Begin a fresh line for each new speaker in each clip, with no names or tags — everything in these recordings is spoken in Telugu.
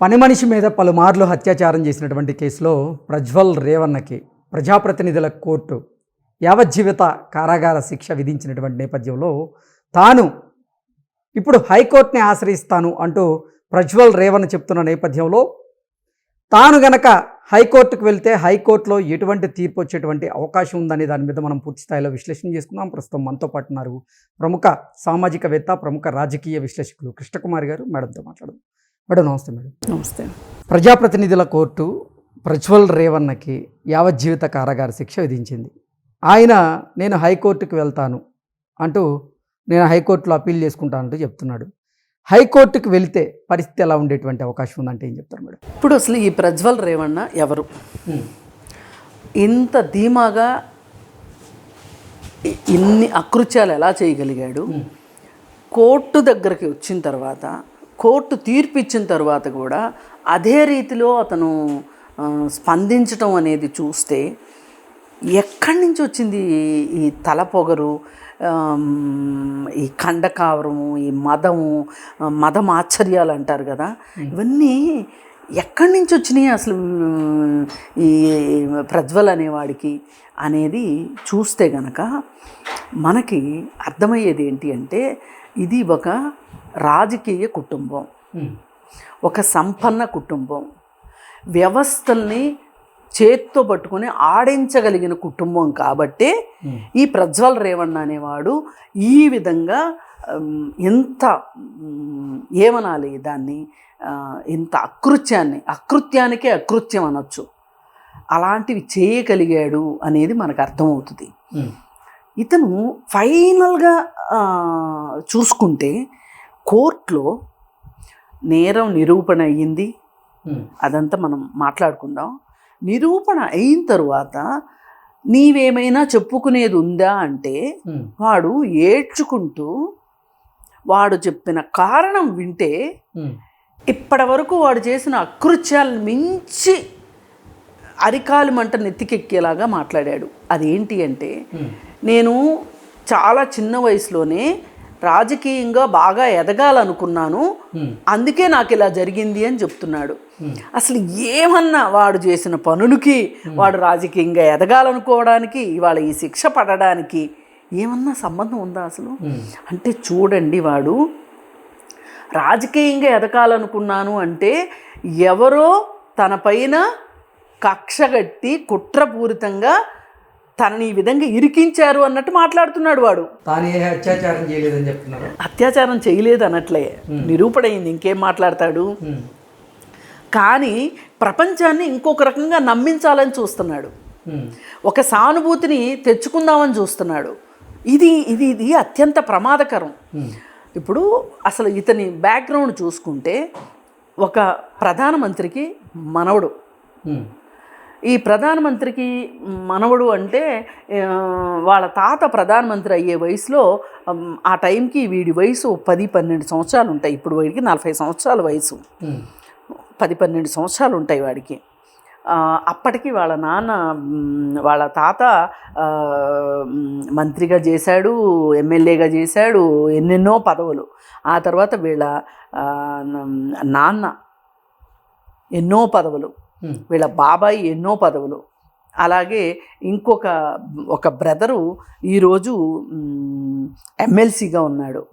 పని మనిషి మీద పలుమార్లు అత్యాచారం చేసినటువంటి కేసులో ప్రజ్వల్ రేవన్నకి ప్రజాప్రతినిధుల కోర్టు యావజ్జీవిత కారాగార శిక్ష విధించినటువంటి నేపథ్యంలో తాను ఇప్పుడు హైకోర్టుని ఆశ్రయిస్తాను అంటూ ప్రజ్వల్ రేవన్ చెప్తున్న నేపథ్యంలో తాను గనక హైకోర్టుకు వెళ్తే హైకోర్టులో ఎటువంటి తీర్పు వచ్చేటువంటి అవకాశం ఉందనే దాని మీద మనం పూర్తి స్థాయిలో విశ్లేషణ చేసుకుందాం. ప్రస్తుతం మనతో పాటు ఉన్నారు ప్రముఖ సామాజికవేత్త ప్రముఖ రాజకీయ విశ్లేషకులు కృష్ణకుమార్ గారు. మేడంతో మాట్లాడదాం. మేడం నమస్తే మేడం.
నమస్తే.
ప్రజాప్రతినిధుల కోర్టు ప్రజ్వల్ రేవన్నకి యావజ్జీవిత కారాగార శిక్ష విధించింది. ఆయన నేను హైకోర్టుకు వెళ్తాను అంటూ నేను హైకోర్టులో అప్పీల్ చేసుకుంటానంటూ చెప్తున్నాడు. హైకోర్టుకు వెళ్తే పరిస్థితి ఎలా ఉండేటువంటి అవకాశం ఉందంటే ఏం చెప్తారు మేడం?
ఇప్పుడు అసలు ఈ ప్రజ్వల్ రేవಣ್ణ ఎవరు? ఇంత ధీమాగా ఇన్ని అకృత్యాలు ఎలా చేయగలిగాడు? కోర్టు దగ్గరికి వచ్చిన తర్వాత కోర్టు తీర్పు ఇచ్చిన తర్వాత కూడా అదే రీతిలో అతను స్పందించటం అనేది చూస్తే ఎక్కడి నుంచి వచ్చింది ఈ- తలపొగరు ఈ ఖండకావరము ఈ మదము ఆశ్చర్యాలు అంటారు కదా. ఇవన్నీ ఎక్కడి నుంచి వచ్చినాయి అసలు ఈ ప్రజ్వల్ అనేవాడికి అనేది చూస్తే గనక మనకి అర్థమయ్యేది ఏంటి అంటే ఇది ఒక రాజకీయ కుటుంబం. ఒక సంపన్న కుటుంబం. వ్యవస్థల్ని చేత్తో పట్టుకొని ఆడించగలిగిన కుటుంబం కాబట్టే ఈ ప్రజ్వల్ రేవణ్ అనేవాడు ఈ విధంగా ఎంత ఏమనాలి దాన్ని? ఇంత అకృత్యాన్ని అకృత్యానికే అకృత్యం అనొచ్చు. అలాంటివి చేయగలిగాడు అనేది మనకు అర్థమవుతుంది. ఇతను ఫైనల్గా చూసుకుంటే కోర్టులో నేరం నిరూపణ అయ్యింది. అదంతా మనం మాట్లాడుకుందాం. నిరూపణ అయిన తరువాత నీవేమైనా చెప్పుకునేది ఉందా అంటే వాడు ఏడ్చుకుంటూ వాడు చెప్పిన కారణం వింటే ఇప్పటి వరకు వాడు చేసిన అకృత్యాలను మించి అరికాలు మంట నెత్తికెక్కేలాగా మాట్లాడాడు. అదేంటి అంటే నేను చాలా చిన్న వయసులోనే రాజకీయంగా బాగా ఎదగాలనుకున్నాను. అందుకే నాకు ఇలా జరిగింది అని చెప్తున్నాడు. అసలు ఏమన్నా వాడు చేసిన పనులకి వాడు రాజకీయంగా ఎదగాలనుకోవడానికి ఇవాళ ఈ శిక్ష పడడానికి ఏమన్నా సంబంధం ఉందా అసలు? అంటే చూడండి వాడు రాజకీయంగా ఎదగాలనుకున్నాను అంటే ఎవరో తన పైన కక్షగట్టి కుట్రపూరితంగా తనని ఈ విధంగా ఇరికించారు అన్నట్టు మాట్లాడుతున్నాడు వాడు.
తాను ఏ అత్యాచారం చేయలేదని చెప్తున్నారు?
అత్యాచారం చేయలేదు అన్నట్లే. నిరూపణ అయింది ఇంకేం మాట్లాడతాడు? కానీ ప్రపంచాన్ని ఇంకొక రకంగా నమ్మించాలని చూస్తున్నాడు. ఒక సానుభూతిని తెచ్చుకుందామని చూస్తున్నాడు. ఇది ఇది ఇది అత్యంత ప్రమాదకరం. ఇప్పుడు అసలు ఇతని బ్యాక్గ్రౌండ్ చూసుకుంటే ఒక ప్రధానమంత్రికి మనవడు. ఈ ప్రధానమంత్రికి మనవడు అంటే వాళ్ళ తాత ప్రధానమంత్రి అయ్యే వయసులో ఆ టైంకి వీడి వయసు పది పన్నెండు సంవత్సరాలు ఉంటాయి. ఇప్పుడు వీడికి నలభై సంవత్సరాల వయసు. పది పన్నెండు సంవత్సరాలు ఉంటాయి వాడికి. అప్పటికి వాళ్ళ నాన్న వాళ్ళ తాత మంత్రిగా చేశాడు ఎమ్మెల్యేగా చేశాడు ఎన్నెన్నో పదవులు. ఆ తర్వాత వీళ్ళ నాన్న ఎన్నో పదవులు వీళ్ళ బాబాయ్ ఎన్నో పదవులు. అలాగే ఇంకొక ఒక బ్రదరు ఈరోజు ఎమ్మెల్సీగా ఉన్నాడు.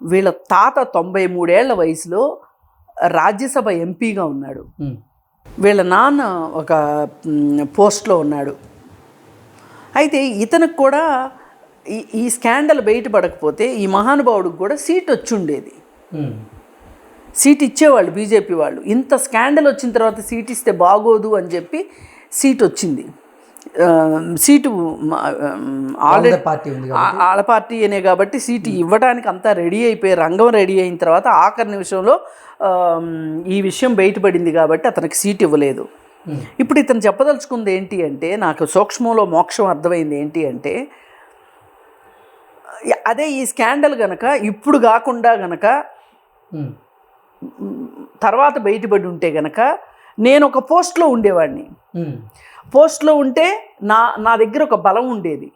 వీళ్ళ తాత తొంభై మూడేళ్ళ వయసులో రాజ్యసభ ఎంపీగా ఉన్నాడు. వీళ్ళ నాన్న ఒక పోస్ట్లో ఉన్నాడు. అయితే ఇతనికి కూడా ఈ ఈ స్కాండల్ బయటపడకపోతే ఈ మహానుభావుడికి కూడా సీట్ వచ్చి ఉండేది సీట్ ఇచ్చేవాళ్ళు బీజేపీ వాళ్ళు. ఇంత స్కాండల్ వచ్చిన తర్వాత సీట్ ఇస్తే బాగోదు అని చెప్పి సీట్ వచ్చింది. సీటు ఆల్రెడీ
పార్టీ ఉంది
ఆ- ఆళ్ళ పార్టీ అనే కాబట్టి సీటు ఇవ్వడానికి అంతా రెడీ అయిపోయి రంగం రెడీ అయిన తర్వాత ఆఖరి నిమిషంలో ఈ విషయం బయటపడింది కాబట్టి అతనికి సీట్ ఇవ్వలేదు. ఇప్పుడు ఇతను చెప్పదలుచుకుంది ఏంటి అంటే నాకు సూక్ష్మంలో మోక్షం అర్థమైంది ఏంటి అంటే అదే ఈ స్కాండల్ గనక ఇప్పుడు కాకుండా గనక తర్వాత బయటపడి ఉంటే గనక నేను ఒక పోస్ట్లో ఉండేవాడిని. పోస్ట్లో ఉంటే నా నా దగ్గర ఒక బలం ఉండేది.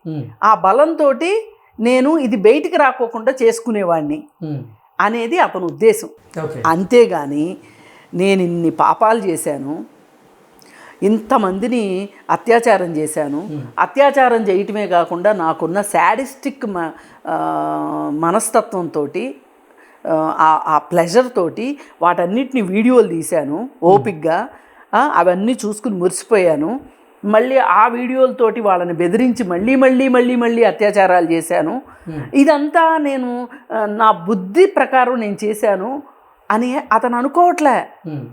ఆ బలంతో నేను ఇది బయటికి రాకోకుండా చేసుకునేవాడిని. అనేది అతని ఉద్దేశం. అంతేగాని నేను ఇన్ని పాపాలు చేశాను ఇంతమందిని అత్యాచారం చేశాను. అత్యాచారం చేయటమే కాకుండా నాకున్న శాడిస్టిక్ మ మనస్తత్వంతో ఆ ప్లెజర్ తోటి వాటన్నిటిని వీడియోలు తీశాను ఓపిక్గా. అవన్నీ చూసుకుని మురిసిపోయాను. మళ్ళీ ఆ వీడియోలతోటి వాళ్ళని బెదిరించి మళ్ళీ మళ్ళీ మళ్ళీ మళ్ళీ అత్యాచారాలు చేశాను. ఇదంతా నేను నా బుద్ధి ప్రకారం నేను చేశాను అని అతను అనుకోవట్లే.
ఉమ్.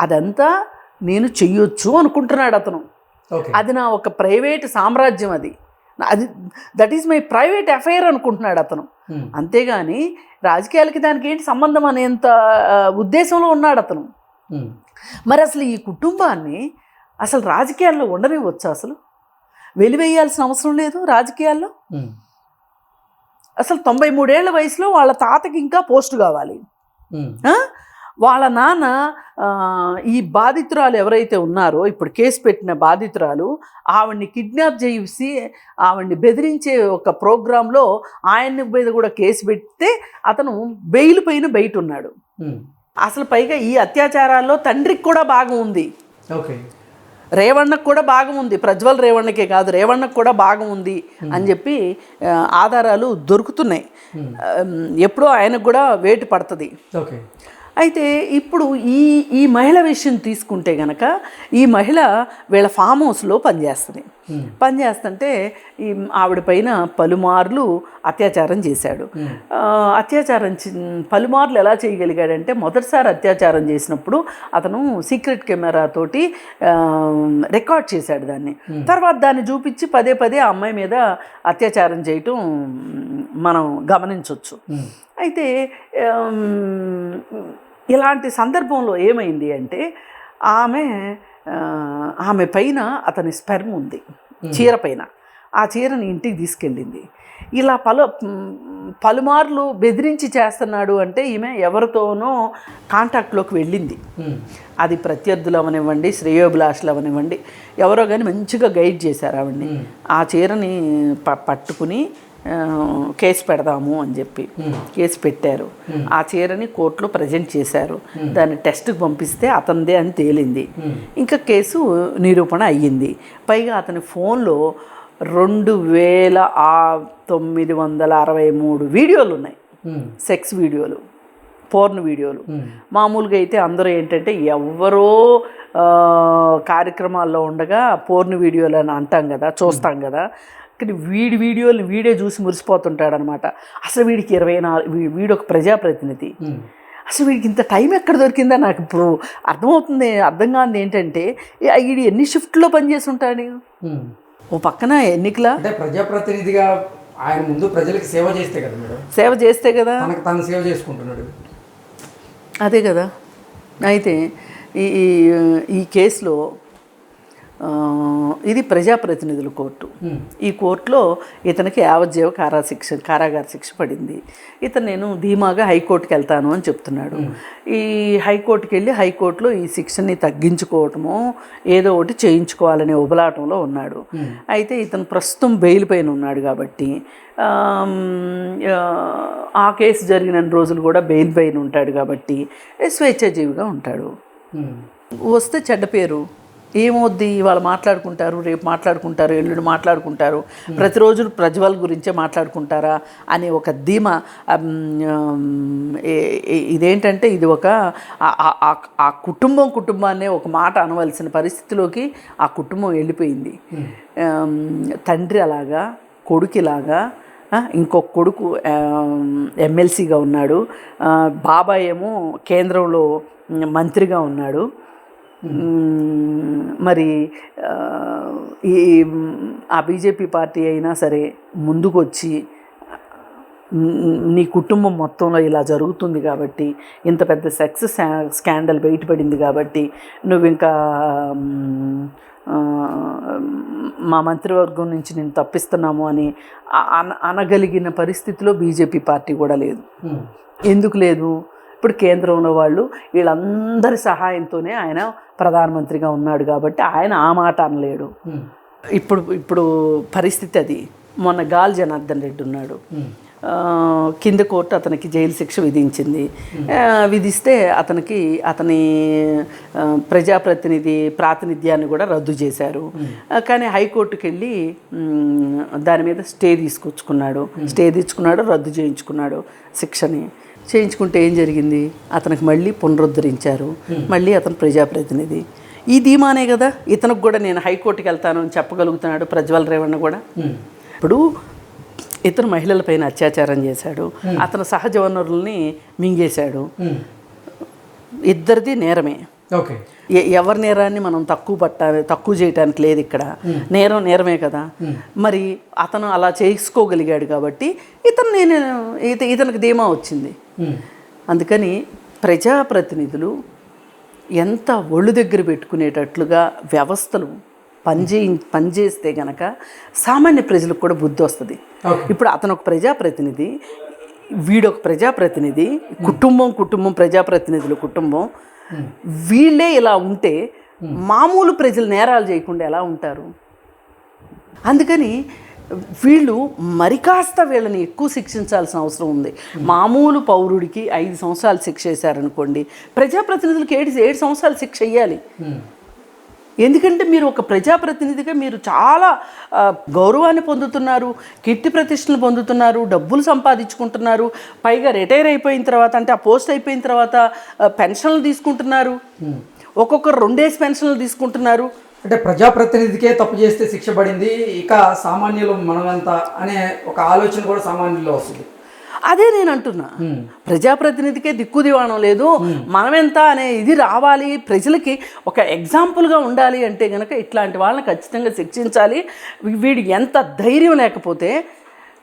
అదంతా నేను చెయ్యొచ్చు అనుకుంటున్నాడు అతను. అది నా ఒక ప్రైవేట్ సామ్రాజ్యం అది. అది that is my private affair అనుకుంటున్నాడు అతను.
ఉమ్.
అంతేగాని రాజకీయాలకి దానికి ఏంటి సంబంధం అనేంత ఉద్దేశంలో ఉన్నాడు అతను. మరి అసలు ఈ కుటుంబాన్ని అసలు రాజకీయాల్లో ఉండనివ్వచ్చు అసలు? వెలివేయాల్సిన అవసరం లేదు రాజకీయాల్లో. అసలు తొంభై మూడేళ్ళ వయసులో వాళ్ళ తాతకి ఇంకా పోస్ట్ కావాలి? వాళ్ళ నాన్న ఈ బాధితురాలు ఎవరైతే ఉన్నారో ఇప్పుడు కేసు పెట్టిన బాధితురాలు ఆవిడ్ని కిడ్నాప్ చేసి ఆవిడ్ని బెదిరించే ఒక ప్రోగ్రాంలో ఆయన మీద కూడా కేసు పెడితే అతను బెయిల్ పైన బయట ఉన్నాడు. అసలు పైగా ఈ అత్యాచారాల్లో తండ్రికి కూడా భాగం ఉంది.
ఓకే.
రేవణ్ణకు కూడా భాగం ఉంది. ప్రజ్వల్ రేవణ్ణకే కాదు రేవణ్ణకు కూడా భాగం ఉంది అని చెప్పి ఆధారాలు దొరుకుతున్నాయి. ఆ, ఎప్పుడో ఆయనకు కూడా వేటు పడుతుంది.
ఓకే.
అయితే ఇప్పుడు ఈ ఈ మహిళ విషయం తీసుకుంటే గనక ఈ మహిళ వీళ్ళ ఫామ్ హౌస్లో పనిచేస్తుంది. పనిచేస్తుంటే ఈ ఆవిడ పైన పలుమార్లు అత్యాచారం చేశాడు. అత్యాచారం పలుమార్లు ఎలా చేయగలిగాడంటే మొదటిసారి అత్యాచారం చేసినప్పుడు అతను సీక్రెట్ కెమెరాతోటి రికార్డ్ చేశాడు దాన్ని. తర్వాత దాన్ని చూపించి పదే పదే ఆ అమ్మాయి మీద అత్యాచారం చేయటం మనం గమనించవచ్చు అయితే ఇలాంటి సందర్భంలో ఏమైంది అంటే ఆమె ఆమె పైన అతని స్పెర్మ్ ఉంది చీర పైన. ఆ చీరని ఇంటికి తీసుకెళ్ళింది. ఇలా పలు పలుమార్లు బెదిరించి చేస్తున్నాడు అంటే ఈమె ఎవరితోనో కాంటాక్ట్లోకి వెళ్ళింది. అది ప్రత్యర్థులు అవనివ్వండి శ్రేయోభిలాషులు అవనివ్వండి ఎవరో కానీ మంచిగా గైడ్ చేశారు ఆవిడ్ని. ఆ చీరని ప పట్టుకుని కేసు పెడదాము అని చెప్పి కేసు పెట్టారు. ఆ చీరని కోర్టులో ప్రజెంట్ చేశారు. దాన్ని టెస్ట్కి పంపిస్తే అతనిదే అని తేలింది. ఇంకా కేసు నిరూపణ అయ్యింది. పైగా అతని ఫోన్లో రెండు వేల ఆ తొమ్మిది వందల అరవై మూడు వీడియోలు ఉన్నాయి. సెక్స్ వీడియోలు పోర్న్ వీడియోలు. మామూలుగా అయితే అందరూ ఏంటంటే ఎవరో కార్యక్రమాల్లో ఉండగా పోర్న్ వీడియోలు అని అంటాం కదా చూస్తాం కదా. కానీ వీడి వీడియోలు వీడే చూసి మురిసిపోతుంటాడు అనమాట అసలు వీడికి ఇరవై నాలుగు వీడు ఒక ప్రజాప్రతినిధి. అసలు వీడికి ఇంత టైం ఎక్కడ దొరికిందా నాకు ఇప్పుడు? అర్థమవుతుంది అర్థం కానిది ఏంటంటే వీడు ఎన్ని షిఫ్ట్లో పనిచేసి ఉంటాడు. ఓ పక్కన ఎన్నికల?
అంటే ప్రజాప్రతినిధిగా ఆయన ముందు ప్రజలకు సేవ చేస్తే కదా మేడం.
సేవ చేస్తే కదా?
తాను సేవ చేసుకుంటున్నాడు.
అదే కదా. అయితే ఈ ఈ- కేసులో ఇది ప్రజాప్రతినిధుల కోర్టు.
ఉమ్.
ఈ కోర్టులో ఇతనికి యావజ్జీవ కారా శిక్ష కారాగార శిక్ష పడింది. ఇతను నేను ధీమాగా హైకోర్టుకి వెళ్తాను అని చెప్తున్నాడు. ఈ హైకోర్టుకి వెళ్ళి హైకోర్టులో ఈ శిక్షని తగ్గించుకోవటమో ఏదో ఒకటి చేయించుకోవాలనే ఉబలాటంలో ఉన్నాడు. అయితే ఇతను ప్రస్తుతం బెయిల్ పైన ఉన్నాడు కాబట్టి ఆ, కేసు జరిగిన రోజులు కూడా బెయిల్ పైన ఉంటాడు కాబట్టి స్వేచ్ఛాజీవిగా ఉంటాడు. వస్తే చెడ్డ పేరు? ఏమవుద్ది వాళ్ళు మాట్లాడుకుంటారు రేపు మాట్లాడుకుంటారు ఎల్లుండి మాట్లాడుకుంటారు. ప్రతిరోజు ప్రజ్వల్ గురించే మాట్లాడుకుంటారా? అనే ఒక ధీమా ఇదేంటంటే ఇది ఒక ఆ- కుటుంబం కుటుంబాన్నే ఒక మాట అనవలసిన పరిస్థితిలోకి ఆ కుటుంబం వెళ్ళిపోయింది. తండ్రి అలాగా కొడుకులాగా ఇంకొక కొడుకు ఎమ్మెల్సీగా ఉన్నాడు. బాబాయ్ ఏమో కేంద్రంలో మంత్రిగా ఉన్నాడు. మరి ఈ ఆ బీజేపీ పార్టీ అయినా సరే ముందుకు వచ్చి మ్, నీ కుటుంబం మొత్తంలో ఇలా జరుగుతుంది కాబట్టి ఇంత పెద్ద సెక్స్ స్కాండల్ బయటపడింది కాబట్టి నువ్వు ఇంకా మ్, మంత్రివర్గం నుంచి నేను తప్పిస్తున్నాము అని అన అనగలిగిన పరిస్థితిలో బీజేపీ పార్టీ కూడా లేదు. ఎందుకు లేదు ఇప్పుడు కేంద్రంలో వాళ్ళు వీళ్ళందరి సహాయంతోనే ఆయన ప్రధానమంత్రిగా ఉన్నాడు కాబట్టి ఆయన ఆ మాట అనలేడు. ఇప్పుడు ఇప్పుడు పరిస్థితి అది. మొన్న గాలి జనార్దన్ రెడ్డి ఉన్నాడు. కింద కోర్టు అతనికి జైలు శిక్ష విధించింది. విధిస్తే అతనికి అతని ప్రజాప్రతినిధి ప్రాతినిధ్యాన్ని కూడా రద్దు చేశారు. కానీ హైకోర్టుకి వెళ్ళి దాని మీద స్టే తీసుకొచ్చుకున్నాడు. స్టే తెచ్చుకున్నాడు రద్దు చేయించుకున్నాడు శిక్షని. చేయించుకుంటే ఏం జరిగింది? అతనికి మళ్ళీ పునరుద్ధరించారు. మళ్ళీ అతను ప్రజాప్రతినిధి. ఈ ధీమానే కదా? ఇతనికి కూడా నేను హైకోర్టుకి వెళ్తాను అని చెప్పగలుగుతున్నాడు ప్రజ్వల్ రేవణ్ణ కూడా. ఇప్పుడు ఇతను మహిళలపైన అత్యాచారం చేశాడు. అతను సహజ వనరుల్ని మింగేశాడు. ఇద్దరిది నేరమే.
ఓకే.
ఎవరి నేరాన్ని మనం తక్కువ పట్టాలి తక్కువ చేయటానికి లేదు ఇక్కడ. నేరం నేరమే కదా. మరి అతను అలా చేసుకోగలిగాడు కాబట్టి ఇతను నేను ఇత ఇతనికి ధీమా వచ్చింది. అందుకని ప్రజాప్రతినిధులు ఎంత ఒళ్ళు దగ్గర పెట్టుకునేటట్లుగా వ్యవస్థలు పనిచే పనిచేస్తే గనక సామాన్య ప్రజలకు కూడా బుద్ధి వస్తుంది. ఇప్పుడు అతను ఒక ప్రజాప్రతినిధి వీడొక ప్రజాప్రతినిధి కుటుంబం కుటుంబం ప్రజాప్రతినిధుల కుటుంబం వీళ్ళే ఇలా ఉంటే మామూలు ప్రజలు నేరాలు చేయకుండా ఎలా ఉంటారు? అందుకని వీళ్ళు మరి కాస్త వీళ్ళని ఎక్కువ శిక్షించాల్సిన అవసరం ఉంది. మామూలు పౌరుడికి ఐదు సంవత్సరాలు శిక్ష వేశారనుకోండి ప్రజాప్రతినిధులకి ఏడు ఏడు సంవత్సరాలు శిక్ష వేయాలి ఎందుకంటే మీరు ఒక ప్రజాప్రతినిధిగా మీరు చాలా గౌరవాన్ని పొందుతున్నారు కీర్తి ప్రతిష్టలు పొందుతున్నారు డబ్బులు సంపాదించుకుంటున్నారు పైగా రిటైర్ అయిపోయిన తర్వాత అంటే ఆ పోస్ట్ అయిపోయిన తర్వాత పెన్షన్లు తీసుకుంటున్నారు. ఒక్కొక్కరు రెండేసి పెన్షన్లు తీసుకుంటున్నారు.
అంటే ప్రజాప్రతినిధికే తప్పు చేస్తే శిక్ష పడింది ఇక సామాన్యులు మనమంతా అనే ఒక ఆలోచన కూడా సామాన్యుల్లో వస్తుంది.
అదే నేను అంటున్నా. ప్రజాప్రతినిధికే దిక్కు దివాణం లేదు. మనమెంత అనే ఇది రావాలి. ప్రజలకి ఒక ఎగ్జాంపుల్గా ఉండాలి అంటే గనక ఇట్లాంటి వాళ్ళని ఖచ్చితంగా శిక్షించాలి. వీడు ఎంత ధైర్యం లేకపోతే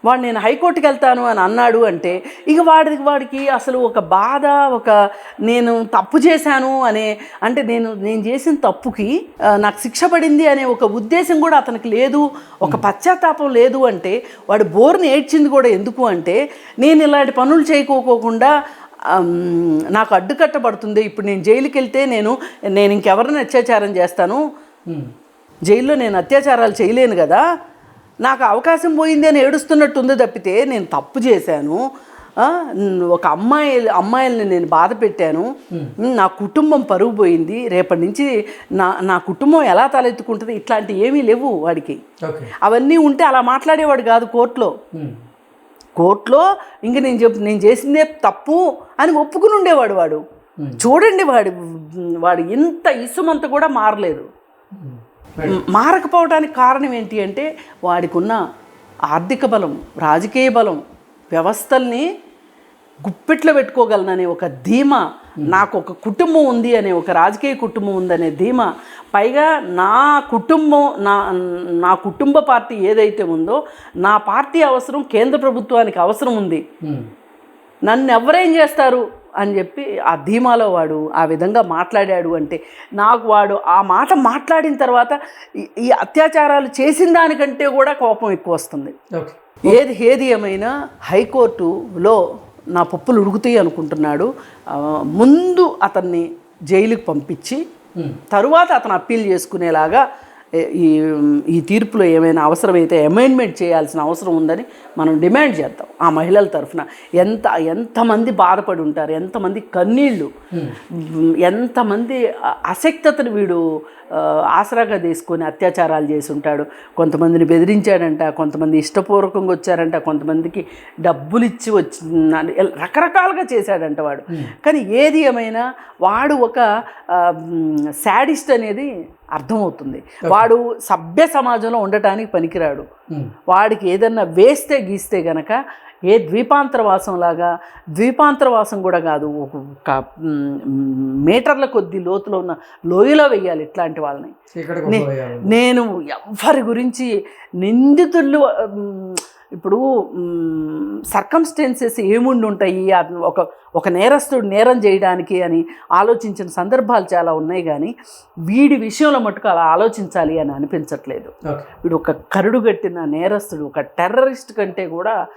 వాడు నేను హైకోర్టుకి వెళ్తాను అని అన్నాడు అంటే ఇక వాడికి వాడికి అసలు ఒక బాధ ఒక నేను తప్పు చేశాను అనే అంటే నేను నేను చేసిన తప్పుకి నాకు శిక్ష పడింది అనే ఒక ఉద్దేశం కూడా అతనికి లేదు ఒక పశ్చాత్తాపం లేదు అంటే వాడు బోర్ని ఏడ్చింది కూడా ఎందుకు అంటే నేను ఇలాంటి పనులు చేయకోకోకుండా ఆమ్, నాకు అడ్డుకట్టబడుతుంది ఇప్పుడు నేను జైలుకి వెళ్తే నేను నేను ఇంకెవరిని అత్యాచారం చేస్తాను? జైల్లో నేను అత్యాచారాలు చేయలేను కదా? నాకు అవకాశం పోయింది అని ఏడుస్తున్నట్టుంది తప్పితే నేను తప్పు చేశాను. ఒక అమ్మాయి అమ్మాయిల్ని నేను బాధ పెట్టాను. నా కుటుంబం పరుగు పోయింది. రేపటి నుంచి నా నా కుటుంబం ఎలా తలెత్తుకుంటుంది? ఇట్లాంటివి ఏమీ లేవు వాడికి. అవన్నీ ఉంటే అలా మాట్లాడేవాడు కాదు కోర్టులో. కోర్టులో ఇంక నేను చెప్పు నేను చేసిందే తప్పు అని ఒప్పుకుని ఉండేవాడు వాడు. చూడండి వాడు వాడు ఇంత ఇసుమంత కూడా మారలేదు. మారకపోవడానికి కారణం ఏంటి అంటే వాడికి ఉన్న ఆర్థిక బలం రాజకీయ బలం వ్యవస్థల్ని గుప్పెట్లో పెట్టుకోగలననే ఒక ధీమా నాకు ఒక కుటుంబం ఉంది అనే ఒక రాజకీయ కుటుంబం ఉందనే ధీమా పైగా నా కుటుంబం నా నా కుటుంబ పార్టీ ఏదైతే ఉందో నా పార్టీ అవసరం కేంద్ర ప్రభుత్వానికి అవసరం ఉంది. నన్ను ఎవరేం చేస్తారు? అని చెప్పి ఆ ధీమాలో వాడు ఆ విధంగా మాట్లాడాడు అంటే నాకు వాడు ఆ మాట మాట్లాడిన తర్వాత ఈ- అత్యాచారాలు చేసిన దానికంటే కూడా కోపం ఎక్కువ వస్తుంది. ఏది ఏది ఏమైనా హైకోర్టులో నా పప్పులు ఉడుకుతాయి అనుకుంటున్నాడు. ముందు అతన్ని జైలుకి పంపించి తరువాత అతను అప్పీల్ చేసుకునేలాగా ఈ ఈ తీర్పులో ఏమైనా అవసరమైతే అమెండ్మెంట్ చేయాల్సిన అవసరం ఉందని మనం డిమాండ్ చేద్దాం ఆ మహిళల తరఫున. ఎంత ఎంతమంది బాధపడి ఉంటారు ఎంతమంది కన్నీళ్ళు ఎంతమంది అ- అశక్తతను వీడు ఆసరాగా తీసుకొని అత్యాచారాలు చేసి ఉంటాడు కొంతమందిని బెదిరించాడంట కొంతమంది ఇష్టపూర్వకంగా వచ్చారంట కొంతమందికి డబ్బులు ఇచ్చి వచ్చి రకరకాలుగా చేశాడంట వాడు. కానీ ఏది ఏమైనా వాడు ఒక శాడిస్ట్ అనేది అర్థమవుతుంది. వాడు సభ్య సమాజంలో ఉండటానికి పనికిరాడు. వాడికి ఏదన్నా వేస్తే గీస్తే గనక ఏ ద్వీపాంతరవాసం లాగా ద్వీపాంతరవాసం కూడా కాదు ఒక మీటర్ల కొద్ది లోతులో ఉన్న లోయలో వెయ్యాలి ఇట్లాంటి వాళ్ళని. నేను ఎవరి గురించి నిందితులు ఇప్పుడు సర్కమ్స్టెన్సెస్ ఏముండి ఉంటాయి ఒక ఒక నేరస్తుడు నేరం చేయడానికి అని ఆలోచించిన సందర్భాలు చాలా ఉన్నాయి కానీ వీడి విషయంలో మటుకు అలా ఆలోచించాలి అని అనిపించట్లేదు. వీడు ఒక కరుడు కట్టిన నేరస్తుడు ఒక టెర్రరిస్ట్ కంటే కూడా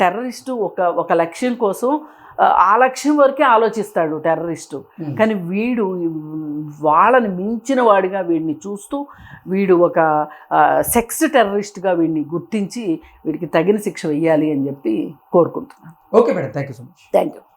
టెర్రరిస్టు ఒక ఒక లక్ష్యం కోసం ఆ, లక్ష్యం వరకే ఆలోచిస్తాడు టెర్రరిస్టు. కానీ వీడు వాళ్ళని మించిన వాడిగా వీడిని చూస్తూ వీడు ఒక సెక్స్ టెర్రరిస్ట్గా వీడిని గుర్తించి వీడికి తగిన శిక్ష వెయ్యాలి అని చెప్పి కోరుకుంటున్నాను.
Okay madam. Thank you so much.
Thank you